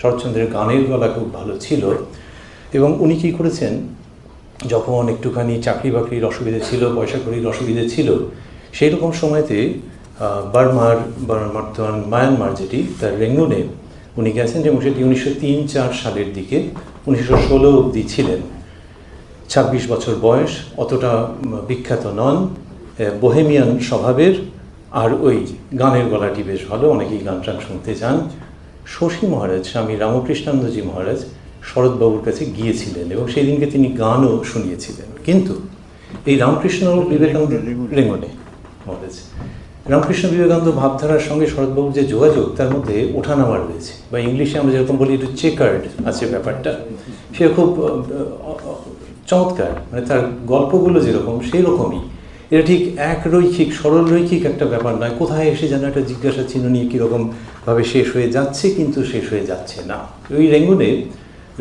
শরৎচন্দ্রের গানের গলা খুব ভালো ছিল। এবং উনি কী করেছেন? যখন একটুখানি চাকরি বাকরির অসুবিধে ছিল পয়সা কড়ির অসুবিধে ছিল সেই রকম সময়তে বার্মার বর্তমান মায়ানমার যেটি, তার রেঙ্গুনে উনি গেছেন এবং সেটি উনিশশো তিন চার সালের দিকে, উনিশশো ষোলো অবধি ছিলেন। ছাব্বিশ বছর বয়স, অতটা বিখ্যাত নন বোহেমিয়ান স্বভাবের, আর ওই গানের গলাটি বেশ ভালো, অনেকেই গান টান শুনতে চান। শশী মহারাজ স্বামী রামকৃষ্ণানন্দজি মহারাজ শরৎবাবুর কাছে গিয়েছিলেন এবং সেই দিনকে তিনি গানও শুনিয়েছিলেন। কিন্তু এই রামকৃষ্ণ বিবেকানন্দ রেঙ্গনে মহারাজ। রামকৃষ্ণ বিবেকানন্দ ভাবধারার সঙ্গে শরৎবাবুর যে যোগাযোগ তার মধ্যে ওঠানামা রয়েছে। বা ইংলিশে আমরা যেরকম বলি একটু চেকার্ড আছে ব্যাপারটা। সে খুব চমৎকার। মানে তার গল্পগুলো যেরকম সেই রকমই এটা ঠিক এক রৈখিক, সরল রৈখিক একটা ব্যাপার নয়। কোথায় এসে যেন একটা জিজ্ঞাসা চিহ্ন নিয়ে কীরকমভাবে শেষ হয়ে যাচ্ছে কিন্তু শেষ হয়ে যাচ্ছে না। ওই রেঙ্গুনে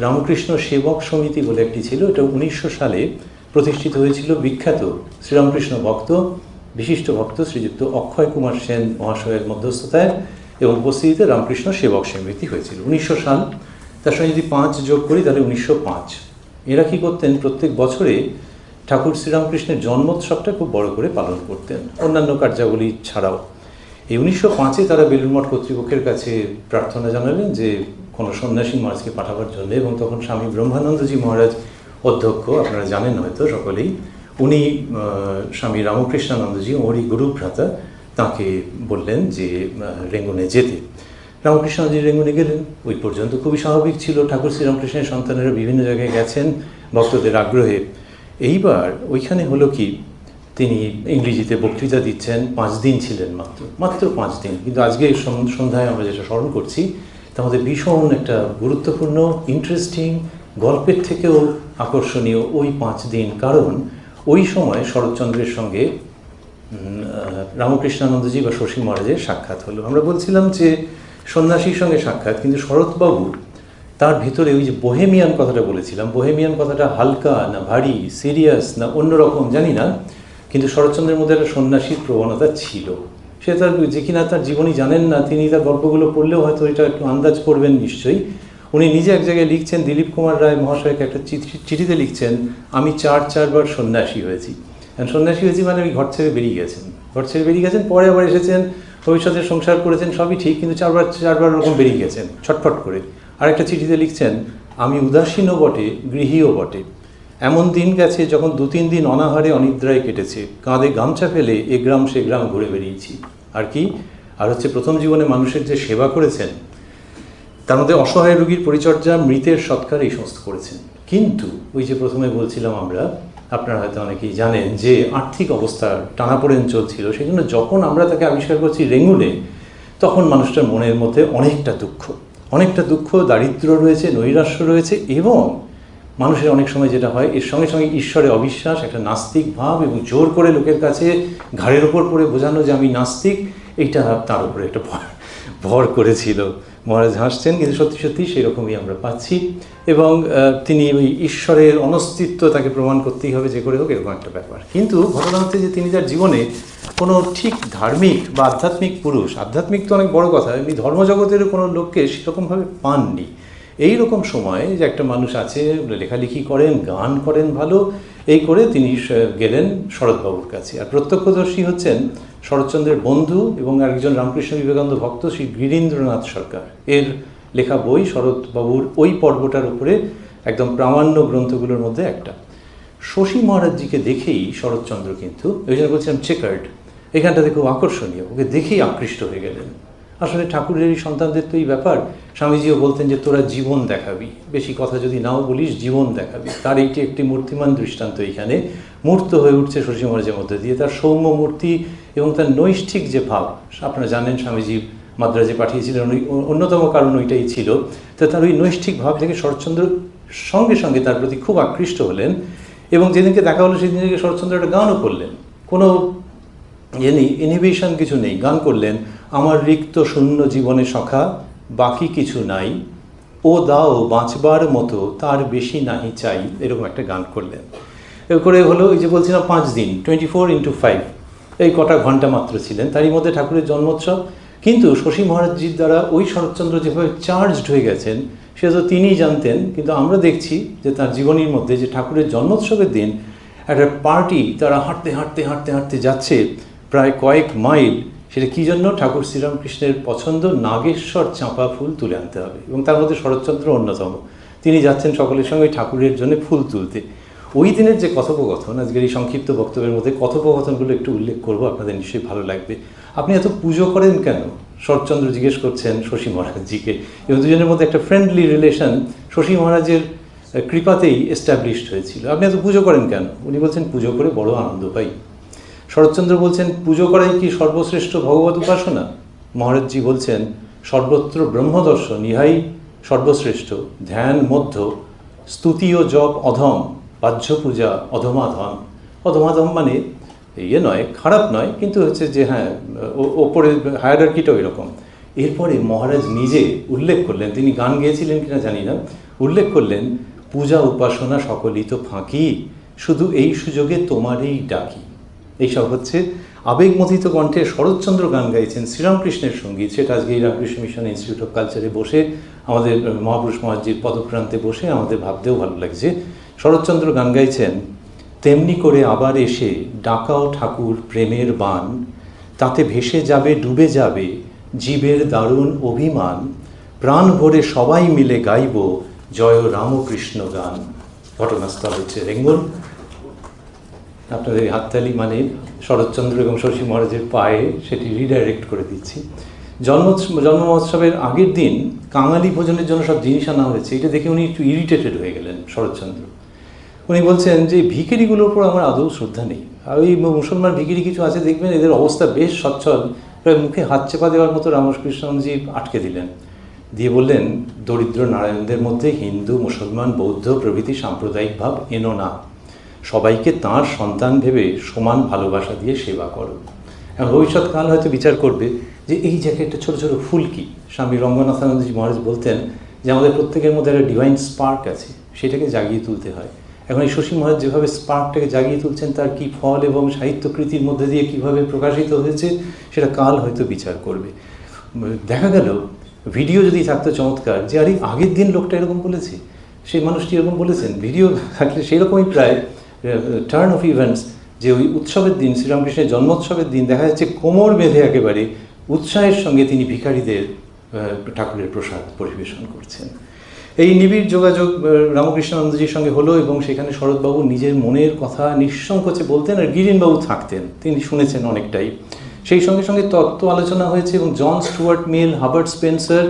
রামকৃষ্ণ সেবক সমিতি বলে একটি ছিল, এটা উনিশশো সালে প্রতিষ্ঠিত হয়েছিল। বিখ্যাত শ্রীরামকৃষ্ণ ভক্ত, বিশিষ্ট ভক্ত শ্রীযুক্ত অক্ষয় কুমার সেন মহাশয়ের মধ্যস্থতায় এবং উপস্থিতিতে রামকৃষ্ণ সেবক সমিতি হয়েছিল। উনিশশো সাল, তার সঙ্গে যদি পাঁচ যোগ করি তাহলে উনিশশো পাঁচ। এরা কী করতেন? প্রত্যেক বছরে ঠাকুর শ্রীরামকৃষ্ণের জন্মোৎসবটা খুব বড় করে পালন করতেন। অন্যান্য কার্যাবলী ছাড়াও। এই উনিশশো পাঁচে তারা বেলুরমঠ কর্তৃপক্ষের কাছে প্রার্থনা জানালেন যে, কোনো সন্ন্যাসী মহারাজকে পাঠাবার জন্য এবং তখন স্বামী ব্রহ্মানন্দজি মহারাজ অধ্যক্ষ, আপনারা জানেন হয়তো সকলেই, উনি স্বামী রামকৃষ্ণানন্দজি, ওরই গুরুভ্রাতা, তাকে বললেন যে রেঙ্গুনে যেতে। রামকৃষ্ণজি রেঙ্গুনে গেলেন। ওই পর্যন্ত খুবই স্বাভাবিক ছিল। ঠাকুর শ্রীরামকৃষ্ণের সন্তানেরা বিভিন্ন জায়গায় গেছেন, ভক্তদের আগ্রহে। এইবার ওইখানে হলো কি, তিনি ইংরেজিতে বক্তৃতা দিচ্ছেন, পাঁচ দিন ছিলেন মাত্র মাত্র পাঁচ দিন। কিন্তু আজকে সন্ধ্যায় আমরা যেটা স্মরণ করছি তার মধ্যে ভীষণ একটা গুরুত্বপূর্ণ ইন্টারেস্টিং গল্পের থেকেও আকর্ষণীয় ওই পাঁচ দিন। কারণ ওই সময় শরৎচন্দ্রের সঙ্গে রামকৃষ্ণানন্দজি বা শশী মহারাজের সাক্ষাৎ হলো। আমরা বলছিলাম যে সন্ন্যাসীর সঙ্গে সাক্ষাৎ, কিন্তু শরৎবাবু তার ভিতরে ওই যে বোহেমিয়ান কথাটা বলেছিলাম, বোহেমিয়ান কথাটা হালকা না ভারী, সিরিয়াস না অন্যরকম, জানি না, কিন্তু শরৎচন্দ্রের মধ্যে একটা সন্ন্যাসীর প্রবণতা ছিল। সে তার যে কিনা তার জীবনী জানেন না, তিনি তার গল্পগুলো পড়লেও হয়তো এটা একটু আন্দাজ করবেন নিশ্চয়ই। উনি নিজে এক জায়গায় লিখছেন, দিলীপ কুমার রায় মহাশয়কে একটা চিঠি, চিঠিতে লিখছেন, আমি চার, চারবার সন্ন্যাসী হয়েছি। সন্ন্যাসী হয়েছি মানে আমি ঘর ছেড়ে বেরিয়ে গেছেন। ঘর ছেড়ে বেরিয়ে গেছেন, পরে আবার এসেছেন, ভবিষ্যতে সংসার করেছেন, সবই ঠিক, কিন্তু চারবার চারবার ওরকম বেরিয়ে গেছেন, ছটফট করে। আরেকটা চিঠিতে লিখছেন, আমি উদাসীনও বটে, গৃহীও বটে। এমন দিন গেছে যখন দু তিন দিন অনাহারে অনিদ্রায় কেটেছে। কাঁধে গামছা ফেলে এ গ্রাম সে গ্রাম ঘুরে বেরিয়েছি আর কি? আর হচ্ছে প্রথম জীবনে মানুষের যে সেবা করেছেন, তার মধ্যে অসহায় রোগীর পরিচর্যা মৃতের সৎকার এই সমস্ত করেছেন। কিন্তু ওই যে প্রথমে বলছিলাম আমরা, আপনারা হয়তো অনেকেই জানেন যে আর্থিক অবস্থা টানাপোড়েন চলছিল। সেই জন্য যখন আমরা তাকে আবিষ্কার করছি রেঙ্গুনে তখন মানুষটার মনের মধ্যে অনেকটা দুঃখ। অনেকটা দুঃখ দারিদ্র রয়েছে, নৈরাশ্য রয়েছে এবং মানুষের অনেক সময় যেটা হয়, এর সঙ্গে সঙ্গে ঈশ্বরে অবিশ্বাস, একটা নাস্তিক ভাব এবং জোর করে লোকের কাছে ঘাড়ের ওপর পড়ে বোঝানো যে আমি নাস্তিক, এইটা তার উপরে একটা ভর ভর করেছিল। মহারাজ হাসছেন, কিন্তু সত্যি সত্যি সেরকমই আমরা পাচ্ছি। এবং তিনি ওই ঈশ্বরের অনস্তিত্ব তাকে প্রমাণ করতেই হবে, যে করে হোক, এরকম একটা ব্যাপার। কিন্তু ঘটনা হচ্ছে যে তিনি তার জীবনে কোনো ঠিক ধার্মিক বা আধ্যাত্মিক পুরুষ, আধ্যাত্মিক তো অনেক বড় কথা, এমনি ধর্মজগতের কোনো লোককে সেরকমভাবে পাননি। এই রকম সময় যে একটা মানুষ আছে, লেখালেখি করেন, গান করেন ভালো, এই করে তিনি গেলেন শরৎবাবুর কাছে। আর প্রত্যক্ষদর্শী হচ্ছেন শরৎচন্দ্রের বন্ধু এবং একজন রামকৃষ্ণ বিবেকানন্দ ভক্ত শ্রী গিরীন্দ্রনাথ সরকার। এর লেখা বই শরৎবাবুর ওই পর্বটার উপরে একদম প্রামাণ্য গ্রন্থগুলোর মধ্যে একটা। শশী মহারাজজিকে দেখেই শরৎচন্দ্র কিন্তু ওই জন্য বলছিলাম চেকার্ড, এখানটাতে খুব আকর্ষণীয়, ওকে দেখেই আকৃষ্ট হয়ে গেলেন। আসলে ঠাকুরেরই সন্তানদের তো এই ব্যাপার। স্বামীজিও বলতেন যে, তোরা জীবন দেখাবি। বেশি কথা যদি নাও বলিস, জীবন দেখাবি। তার এইটি একটি মূর্তিমান দৃষ্টান্ত এখানে। মূর্ত হয়ে উঠছে শশী মহারাজের মধ্যে দিয়ে। তার সৌম্য মূর্তি এবং তার নৈষ্ঠিক যে ভাব, আপনারা জানেন স্বামীজি মাদ্রাজে পাঠিয়েছিলেন। ওই অন্যতম কারণ ওইটাই ছিল। তো তার ওই নৈষ্ঠিক ভাব থেকে শরৎচন্দ্র সঙ্গে সঙ্গে তার প্রতি খুব আকৃষ্ট হলেন এবং যেদিনকে দেখা হলো সেদিন থেকে শরৎচন্দ্র একটা গানও করলেন। কোনো ইয়ে নেই ইনহিবিশন কিছু নেই। গান করলেন। আমার রিক্ত শূন্য জীবনে সখা, বাকি কিছু নাই। ও দাও, বাঁচবার মতো তার বেশি নাহি চাই। এরকম একটা গান করলেন। এর করে হলো ওই যে বলছিলাম পাঁচ দিন টোয়েন্টি ফোর ইন্টু ফাইভ এই কটা ঘণ্টা মাত্র ছিলেন, তারই মধ্যে ঠাকুরের জন্মোৎসব। কিন্তু শশী মহারাজজির দ্বারা ওই শরৎচন্দ্র যেভাবে চার্জড হয়ে গেছেন, সে তো তিনিই জানতেন। কিন্তু আমরা দেখছি যে তার জীবনীর মধ্যে যে ঠাকুরের জন্মোৎসবের দিন, একটা পার্টি তারা হাঁটতে হাঁটতে হাঁটতে হাঁটতে যাচ্ছে প্রায় কয়েক মাইল সেটা কী জন্য? ঠাকুর শ্রীরামকৃষ্ণের পছন্দ নাগেশ্বর চাঁপা ফুল তুলে আনতে হবে এবং তার মধ্যে শরৎচন্দ্র অন্যতম। তিনি যাচ্ছেন সকলের সঙ্গে ঠাকুরের জন্য ফুল তুলতে। ওই দিনের যে কথোপকথন, আজকের এই সংক্ষিপ্ত বক্তব্যের মধ্যে কথোপকথনগুলো একটু উল্লেখ করব, আপনাদের নিশ্চয়ই ভালো লাগবে। আপনি এত পুজো করেন কেন? শরৎচন্দ্র জিজ্ঞেস করছেন শশী মহারাজজিকে। এবং দুজনের মধ্যে একটা ফ্রেন্ডলি রিলেশন শশী মহারাজের কৃপাতেই এস্টাবলিশড হয়েছিল। আপনি এত পুজো করেন কেন? উনি বলছেন, পুজো করে বড় আনন্দ পাই। শরৎচন্দ্র বলছেন, পুজো করাই কি সর্বশ্রেষ্ঠ ভগবত উপাসনা? মহারাজজি বলছেন, সর্বত্র ব্রহ্মদর্শন, ইহাই সর্বশ্রেষ্ঠ। ধ্যান মধ্য স্তুতি ও জপ অধম, বাহ্য পূজা অধমাধম। অধমাধম মানে ইয়ে নয়, খারাপ নয়, কিন্তু হচ্ছে যে হ্যাঁ ওপরে হায়ারার্কিটাও এরকম। এরপরে মহারাজ নিজে উল্লেখ করলেন, তিনি গান গেয়েছিলেন কিনা জানি না, উল্লেখ করলেন, পূজা উপাসনা সকলই তো ফাঁকি, শুধু এই সুযোগে তোমারই ডাকি। এইসব হচ্ছে আবেগমথিত কণ্ঠে শরৎচন্দ্র গান গাইছেন শ্রীরামকৃষ্ণের সংগীত। সেটা আজকে এই রামকৃষ্ণ মিশন ইনস্টিটিউট অফ কালচারে বসে আমাদের মহাপুরুষ মহাজির পদপ্রান্তে বসে আমাদের ভাবতেও ভালো লাগছে। শরৎচন্দ্র গান গাইছেন, তেমনি করে আবার এসে ডাকাও ঠাকুর প্রেমের বান। তাতে ভেসে যাবে, ডুবে যাবে জীবের দারুণ অভিমান। প্রাণ ভরে সবাই মিলে গাইব জয় রামকৃষ্ণ গান। ঘটনাস্থল হচ্ছে রেঙ্গল। আপনাদের এই হাততালি মানে শরৎচন্দ্র এবং শশী মহারাজের পায়ে সেটি রিডাইরেক্ট করে দিচ্ছি। জন্ম জন্ম মহোৎসবের আগের দিন কাঙালি ভোজনের জন্য সব জিনিস আনা হয়েছে। এটা দেখে উনি একটু ইরিটেটেড হয়ে গেলেন শরৎচন্দ্র। উনি বলছেন যে, ভিখিরিগুলোর উপর আমার আদৌ শ্রদ্ধা নেই। আর ওই মুসলমান ভিখিরি কিছু আছে, দেখবেন এদের অবস্থা বেশ সচ্ছল। প্রায় মুখে হাত চেপা দেওয়ার মতো রামকৃষ্ণজি আটকে দিলেন। দিয়ে বললেন, দরিদ্র নারায়ণদের মধ্যে হিন্দু, মুসলমান, বৌদ্ধ প্রভৃতি সাম্প্রদায়িক ভাব এনো না। সবাইকে তাঁর সন্তান ভেবে সমান ভালোবাসা দিয়ে সেবা করো। এবং ভবিষ্যৎকাল হয়তো বিচার করবে যে এই যে একটা ছোটো ছোটো ফুলকি স্বামী রঙ্গনাথানন্দজি মহারাজ বলতেন যে আমাদের প্রত্যেকের মধ্যে একটা ডিভাইন স্পার্ক আছে, সেটাকে জাগিয়ে তুলতে হয়। এখন এই শশী মহারাজ যেভাবে স্পার্কটাকে জাগিয়ে তুলছেন, তার কি ফল এবং সাহিত্যকৃতির মধ্যে দিয়ে কীভাবে প্রকাশিত হয়েছে, সেটা কাল হয়তো বিচার করবে। দেখা গেল, ভিডিও যদি থাকতো চমৎকার, যে আরে আগের দিন লোকটা এরকম বলেছে, সেই মানুষটি এরকম বলেছেন, ভিডিও থাকলে সেরকমই প্রায় টার্ন অফ ইভেন্টস যে ওই উৎসবের দিন, শ্রীরামকৃষ্ণের জন্মোৎসবের দিন, দেখা যাচ্ছে কোমর বেঁধে একেবারে উৎসাহের সঙ্গে তিনি ভিখারীদের ঠাকুরের প্রসাদ পরিবেশন করছেন। এই নিবিড় যোগাযোগ রামকৃষ্ণানন্দজির সঙ্গে হলো এবং সেখানে শরৎবাবু নিজের মনের কথা নিঃসংকোচে বলতেন আর গিরিনবাবু থাকতেন। তিনি শুনেছেন অনেকটাই। সেই সঙ্গে সঙ্গে তত্ত্ব আলোচনা হয়েছে এবং John Stuart Mill, Herbert Spencer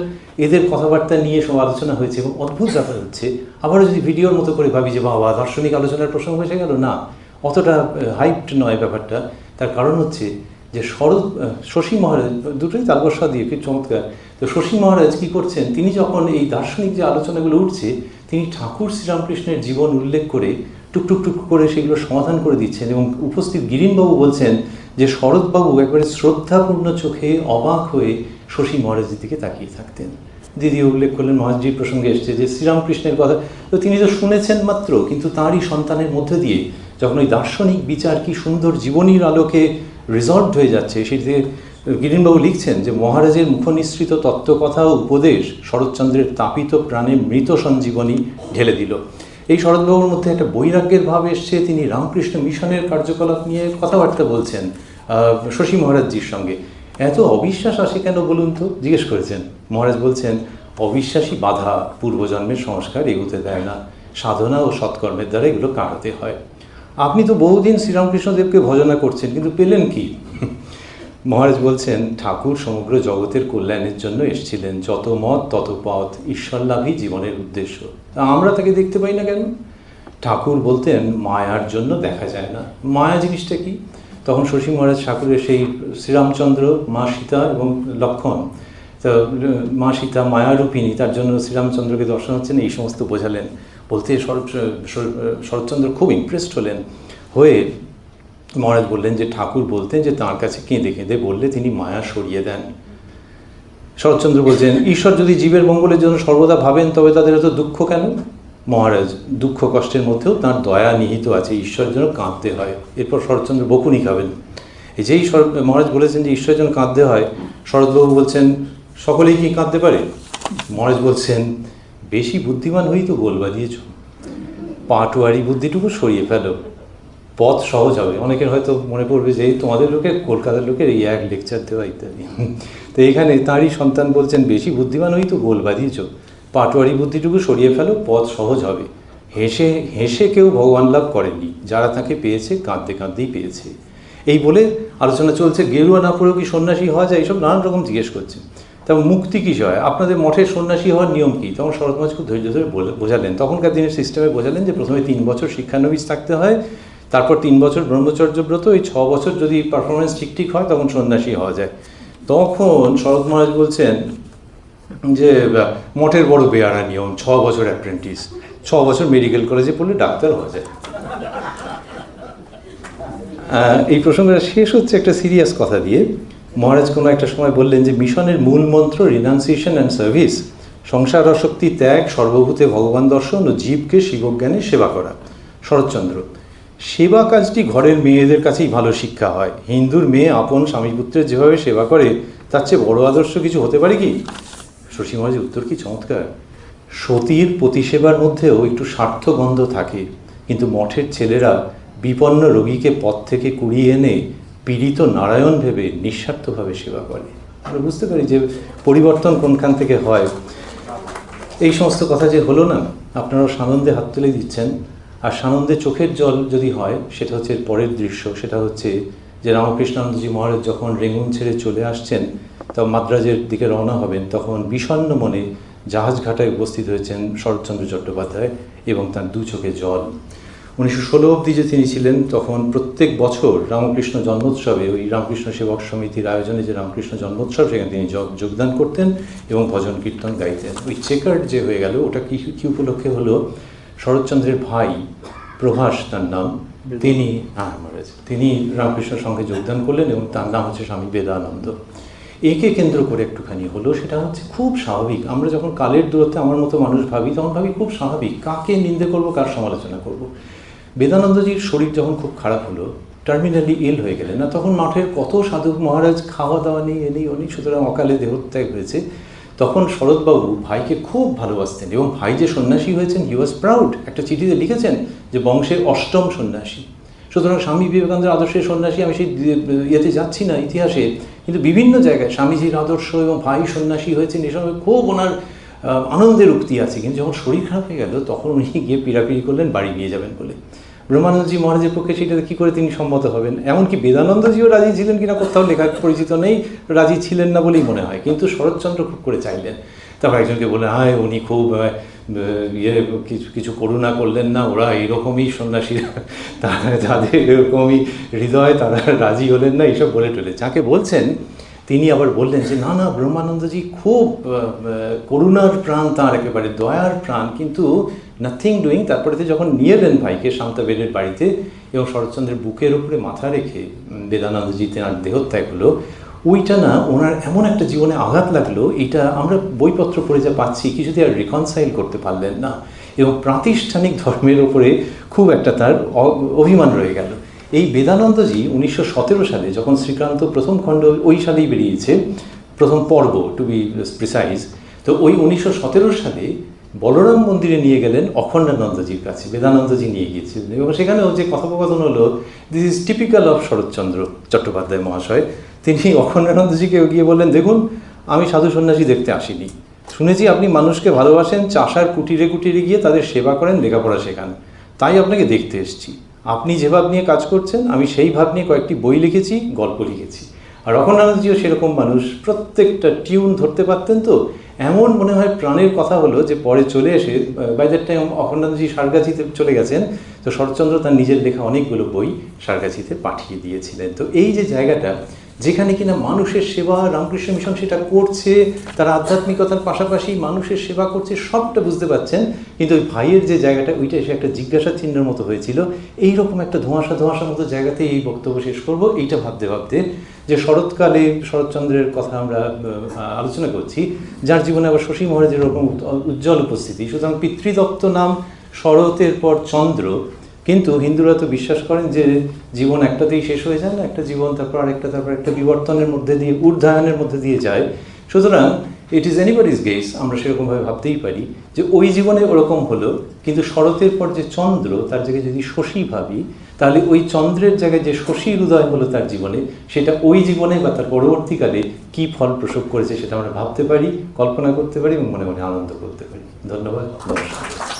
এদের কথাবার্তা নিয়ে সব আলোচনা হয়েছে এবং অদ্ভুত ব্যাপার হচ্ছে, আবারও যদি ভিডিওর মতো করে ভাবি যে বাবা, দার্শনিক আলোচনার প্রসঙ্গ এসে গেল? না, অতটা হাইপড নয় ব্যাপারটা। তার কারণ হচ্ছে যে শরৎ শশী মহারাজ, দুটোই তালবসা দিয়ে কি চমৎকার। তো শশী মহারাজ কী করছেন? তিনি যখন এই দার্শনিক যে আলোচনাগুলো উঠছে, তিনি ঠাকুর শ্রীরামকৃষ্ণের জীবন উল্লেখ করে টুকটুক টুক করে সেগুলো সমাধান করে দিচ্ছেন এবং উপস্থিত গিরিনবাবু বলছেন যে শরৎবাবু একবারে শ্রদ্ধাপূর্ণ চোখে অবাক হয়ে শশী মহারাজের দিকে তাকিয়ে থাকতেন। দিদি উল্লেখ করলেন মহারাজজির প্রসঙ্গে এসছে যে শ্রীরামকৃষ্ণের কথা, তো তিনি তো শুনেছেন মাত্র, কিন্তু তাঁরই সন্তানের মধ্যে দিয়ে যখন ওই দার্শনিক বিচার কি সুন্দর জীবনীর আলোকে রিজলভড হয়ে যাচ্ছে সেটিতে গিরিনবাবু লিখছেন যে মহারাজের মুখনিসৃত তত্ত্বকথা ও উপদেশ শরৎচন্দ্রের তাপিত প্রাণে মৃত সঞ্জীবনী ঢেলে দিল। এই শরৎবাবুর মধ্যে একটা বৈরাগ্যের ভাব এসছে, তিনি রামকৃষ্ণ মিশনের কার্যকলাপ নিয়ে কথাবার্তা বলছেন শশী মহারাজজির সঙ্গে। এত অবিশ্বাস আসে কেন বলুন তো? জিজ্ঞেস করেছেন। মহারাজ বলছেন, অবিশ্বাসী বাধা পূর্বজন্মের সংস্কার এগুতে দেয় না। সাধনা ও সৎকর্মের দ্বারা এগুলো কাটাতে হয়। আপনি তো বহুদিন শ্রীরামকৃষ্ণদেবকে ভজনা করছেন, কিন্তু পেলেন কি? মহারাজ বলছেন, ঠাকুর সমগ্র জগতের কল্যাণের জন্য এসেছিলেন। যত মত, তত পথ ঈশ্বরলাভই জীবনের উদ্দেশ্য। তা আমরা তাকে দেখতে পাই না কেন? ঠাকুর বলতেন, মায়ার জন্য দেখা যায় না। মায়া জিনিসটা কি? তখন শশী মহারাজ ঠাকুরের সেই শ্রীরামচন্দ্র, মা সীতা এবং লক্ষণ, তো, মা সীতা মায়ারূপিণী, তার জন্য শ্রীরামচন্দ্রকে দর্শন হচ্ছেন, এই সমস্ত বোঝালেন। বলতে শরৎ, শরৎ- শরৎচন্দ্র খুব ইমপ্রেসড হলেন, হয়ে মহারাজ বললেন যে, ঠাকুর বলতেন যে, তাঁর কাছে কেঁদে কেঁদে বললে তিনি মায়া সরিয়ে দেন। শরৎচন্দ্র বলছেন, ঈশ্বর যদি জীবের মঙ্গলের জন্য সর্বদা ভাবেন, তবে তাদের এত দুঃখ কেন? মহারাজ, দুঃখ কষ্টের মধ্যেও তার দয়া নিহিত আছে, ঈশ্বরের জন্য কাঁদতে হয়। এরপর শরৎচন্দ্র বকুনি খাবেন। এই যেই মহারাজ বলেছেন যে ঈশ্বরের জন্য কাঁদতে হয়, শরৎবাবু বলছেন, সকলেই কি কাঁদতে পারে? মহারাজ বলছেন, বেশি বুদ্ধিমান হয়েই তো গোল বাজিয়েছ পাটুয়ারি বুদ্ধিটুকু সরিয়ে ফেলো। পথ সহজ হবে। অনেকের হয়তো মনে পড়বে যে তোমাদের লোকের কলকাতার লোকের এই এক লেকচার দেওয়া ইত্যাদি। তো এখানে তাঁরই সন্তান বলছেন, বেশি বুদ্ধিমান হয়েই তো গোল বাঁধিয়েছ পাটুয়ারি বুদ্ধিটুকু সরিয়ে ফেলো, পথ সহজ হবে। হেসে হেসে কেউ ভগবান লাভ করেনি যারা তাকে পেয়েছে, কাঁদতে কাঁদতেই পেয়েছে। এই বলে আলোচনা চলছে। গেরুয়া না পড়েও কি সন্ন্যাসী হওয়া যায়? এইসব নানান রকম জিজ্ঞেস করছে। তখন মুক্তি কী হয় আপনাদের মঠে সন্ন্যাসী হওয়ার নিয়ম কী? তখন শরৎ মাঝ খুব ধৈর্য ধরে বোঝালেন। তখনকার দিনের সিস্টেমে বোঝালেন যে প্রথমে তিন বছর শিক্ষানবিশ থাকতে হয়, তারপর তিন বছর ব্রহ্মচর্য ব্রত। ওই ছ বছর যদি পারফরমেন্স ঠিক ঠিক হয়, তখন সন্ন্যাসী হওয়া যায়। তখন শরৎ মহারাজ বলছেন যে মঠের বড় বেয়ারা নিয়ম ছ বছর অ্যাপ্রেন্টিস ছ বছর মেডিকেল কলেজে পড়লে ডাক্তার হওয়া যায়। এই প্রসঙ্গটা শেষ হচ্ছে একটা সিরিয়াস কথা দিয়ে। মহারাজ কোনো একটা সময় বললেন যে, মিশনের মূল মন্ত্র রিনাউন্সিয়েশন অ্যান্ড সার্ভিস সংসার আসক্তি ত্যাগ, সর্বভূতে ভগবান দর্শন ও জীবকে শিবজ্ঞানে সেবা করা। শরৎচন্দ্র, সেবা কাজটি ঘরের মেয়েদের কাছেই ভালো শিক্ষা হয়। হিন্দুর মেয়ে, আপন স্বামী পুত্রের যেভাবে সেবা করে, তার চেয়ে বড় আদর্শ কিছু হতে পারে কি? শশী মহারাজের উত্তর কি চমৎকার? সতীর প্রতিসেবার মধ্যেও একটু স্বার্থগন্ধ থাকে, কিন্তু মঠের ছেলেরা বিপন্ন রোগীকে পথ থেকে কুড়িয়ে এনে পীড়িত নারায়ণ ভেবে নিঃস্বার্থভাবে সেবা করে। আমরা বুঝতে পারি যে পরিবর্তন কোনখান থেকে হয়। এই সমস্ত কথা যে হলো না, আপনারাও সানন্দে হাত তুলে দিচ্ছেন। আর সানন্দে চোখের জল যদি হয়, সেটা হচ্ছে পরের দৃশ্য। সেটা হচ্ছে যে রামকৃষ্ণানন্দজি মহারাজ যখন রেঙ্গুন ছেড়ে চলে আসছেন তখন মাদ্রাজের দিকে রওনা হবেন তখন বিষণ্ণ মনে জাহাজ ঘাটায় উপস্থিত হয়েছেন শরৎচন্দ্র চট্টোপাধ্যায় এবং তার দু চোখে জল। উনিশশো ষোলো অবধি যে তিনি ছিলেন তখন প্রত্যেক বছর রামকৃষ্ণ জন্মোৎসবে ওই রামকৃষ্ণ সেবক সমিতির আয়োজনে যে রামকৃষ্ণ জন্মোৎসব সেখানে তিনি যোগ- যোগদান করতেন এবং ভজন কীর্তন গাইতেন। ওই চেকার্ড যে হয়ে গেল ওটা কি কি উপলক্ষে হলো শরৎচন্দ্রের ভাই প্রভাস তার নাম তিনি হ্যাঁ তিনি রামকৃষ্ণ সঙ্গে যোগদান করলেন এবং তার নাম হচ্ছে স্বামী বেদানন্দ। একে কেন্দ্র করে একটুখানি হলো, সেটা হচ্ছে খুব স্বাভাবিক। আমরা যখন কালের দূরত্বে আমার মতো মানুষ ভাবি, তখন ভাবি খুব স্বাভাবিক, কাকে নিন্দে করব, কার সমালোচনা করব? বেদানন্দজির শরীর যখন খুব খারাপ হলো টার্মিনালি ইল হয়ে গেলেন না তখন মাঠের কত সাধক মহারাজ খাওয়া দাওয়া নেই, এ নেই উনি সুতরাং অকালে দেহত্যাগ হয়েছে। তখন শরৎবাবু ভাইকে খুব ভালোবাসতেন এবং ভাই যে সন্ন্যাসী হয়েছেন হি ওয়াজ প্রাউড একটা চিঠিতে লিখেছেন যে বংশের অষ্টম সন্ন্যাসী। সুতরাং স্বামী বিবেকানন্দের আদর্শের সন্ন্যাসী আমি সেই ইয়েতে যাচ্ছি না, ইতিহাসে, কিন্তু বিভিন্ন জায়গায় স্বামীজির আদর্শ এবং ভাই সন্ন্যাসী হয়েছেন এসব খুব ওনার আনন্দের উক্তি আছে। কিন্তু যখন শরীর খারাপ হয়ে গেল, তখন উনি গিয়ে পিড়াপিড়ি করলেন, বাড়ি নিয়ে যাবেন বলে। ব্রহ্মানন্দজি মহারাজের পক্ষে সেটাতে কী করে তিনি সম্মত হবেন? এমনকি বেদানন্দজিও রাজি ছিলেন কিনা কোথাও লেখা পরিচিত নেই, রাজি ছিলেন না বলেই মনে হয়। কিন্তু শরৎচন্দ্র খুব করে চাইলেন। তারপর একজনকে বলে হায় উনি খুব ইয়ে কিছু কিছু করুণা করলেন না, ওরা এইরকমই সন্ন্যাসীরা তারা যাদের এরকমই হৃদয়, তারা রাজি হলেন না, এইসব বলে টলে। যাকে বলছেন, তিনি আবার বললেন যে, না না, ব্রহ্মানন্দজি খুব করুণার প্রাণ, তাঁর একেবারে দয়ার প্রাণ, কিন্তু নাথিং ডুইং তারপরে যখন নিয়ে এলেন ভাইকে শান্তাবেনের বাড়িতে, এবং শরৎচন্দ্রের বুকের উপরে মাথা রেখে বেদানন্দজি তেনার দেহত্যাগ হলো ওইটা না ওনার এমন একটা জীবনে আঘাত লাগল, এটা আমরা বইপত্র পড়ে যা পাচ্ছি কিছুতে আর রিকনসাইল করতে পারলেন না। এবং প্রাতিষ্ঠানিক ধর্মের ওপরে খুব একটা তার অভিমান রয়ে গেল। এই বেদানন্দজি উনিশশো সতেরো সালে যখন শ্রীকান্ত প্রথম খণ্ড ওই সালেই বেরিয়েছে, প্রথম পর্ব টু বি প্রিসাইজ তো ওই উনিশশো সতেরো সালে বলরাম মন্দিরে নিয়ে গেলেন অখণ্ডানন্দজির কাছে, বেদানন্দজি নিয়ে গিয়েছিলেন। এবং সেখানেও যে কথোপকথন হলো this is typical of Saratchandra Chattopadhyay মহাশয় তিনি অখণ্ডানন্দজিকে গিয়ে বললেন, দেখুন, আমি সাধু সন্ন্যাসী দেখতে আসিনি। শুনেছি আপনি মানুষকে ভালোবাসেন, চাষার কুটিরে কুটিরে গিয়ে তাদের সেবা করেন, লেখাপড়া শেখান। তাই আপনাকে দেখতে এসেছি। আপনি যে ভাব নিয়ে কাজ করছেন, আমি সেই ভাব নিয়ে কয়েকটি বই লিখেছি, গল্প লিখেছি। আর অখণ্ডানন্দজিও সেরকম মানুষ, প্রত্যেকটা টিউন ধরতে পারতেন তো? এমন মনে হয় প্রাণের কথা হলো যে পরে চলে এসে বাই দ্যাট টাইম অখণ্ডানন্দজি সারগাছিতে চলে গেছেন, তো শরৎচন্দ্র তার নিজের লেখা অনেকগুলো বই সারগাছিতে পাঠিয়ে দিয়েছিলেন। তো এই যে জায়গাটা যেখানে কিনা মানুষের সেবা, রামকৃষ্ণ মিশন সেটা করছে, তারা আধ্যাত্মিকতার পাশাপাশি মানুষের সেবা করছে, সবটা বুঝতে পারছেন। কিন্তু ওই ভাইয়ের যে জায়গাটা ওইটা এসে একটা জিজ্ঞাসা চিহ্নের মতো হয়েছিল। এই রকম একটা ধোঁয়াশা ধোঁয়াশার মতো জায়গাতে এই বক্তব্য শেষ করব। এইটা ভাবতে ভাবতে যে শরৎকালে শরৎচন্দ্রের কথা আমরা আলোচনা করছি, যার জীবনে আবার শশী মহারাজের এরকম উজ্জ্বল উপস্থিতি। সুতরাং পিতৃদত্ত নাম শরতের পর চন্দ্র। কিন্তু হিন্দুরা তো বিশ্বাস করেন যে জীবন একটাতেই শেষ হয়ে যায় না, একটা জীবন তারপর আরেকটা, তারপর একটা বিবর্তনের মধ্যে দিয়ে ঊর্ধ্বায়নের মধ্যে দিয়ে যায়। সুতরাং ইট ইজ এনিবডিজ গেস আমরা সেরকমভাবে ভাবতেই পারি যে ওই জীবনে ওরকম হলো, কিন্তু শরতের পর যে চন্দ্র, তার জায়গায় যদি শশী ভাবি, তাহলে ওই চন্দ্রের জায়গায় যে শশীর উদয় হলো তার জীবনে, সেটা ওই জীবনে বা তার পরবর্তীকালে কি ফল প্রসব করেছে সেটা আমরা ভাবতে পারি, কল্পনা করতে পারি এবং মনে মনে আনন্দ করতে পারি। ধন্যবাদ, নমস্কার।